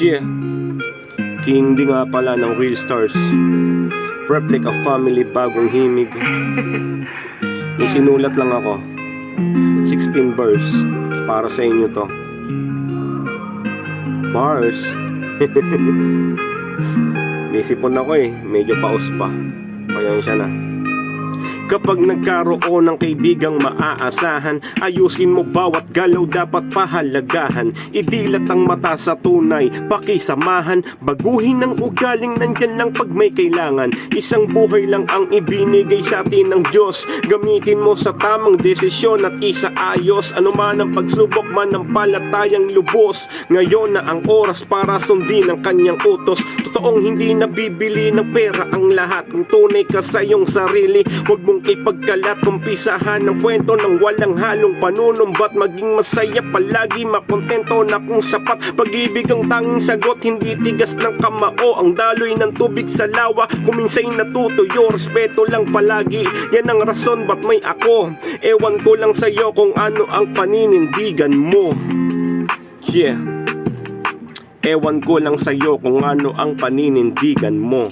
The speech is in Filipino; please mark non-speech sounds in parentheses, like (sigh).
Yeah. King di nga pala ng Real Stars. Replica Family Bagong Himig. (laughs) May sinulat lang ako. 16 verse. Para sa inyo to. Bars. (laughs) May sipon ako eh. Medyo paus pa. Kaya siya na. Kapag nagkaroon ng kaibigang maaasahan Ayusin mo bawat galaw dapat pahalagahan. Idilat ang mata sa tunay, pakisamahan. Baguhin ang ugaling nandyan lang pag may kailangan. Isang buhay lang ang ibinigay sa atin ng Diyos. Gamitin mo sa tamang desisyon at isaayos. Ano man ang pagsubok man ng palatayang lubos. Ngayon na ang oras para sundin ang kanyang utos. Totoong hindi nabibili ng pera ang lahat. Kung tunay ka sa iyong sarili. Huwag mong ipagkalat Umpisahan ng kwento ng walang halong panunumbat. Maging masaya palagi makontento na kung sapat. Pag-ibig ang tanging sagot Hindi tigas ng kamao. Ang daloy ng tubig sa lawa Kuminsay natutuyo Respeto lang palagi. Yan ang rason ba't may ako. Ewan ko lang sa'yo kung ano ang paninindigan mo. Yeah. Ewan ko lang sa'yo kung ano ang paninindigan mo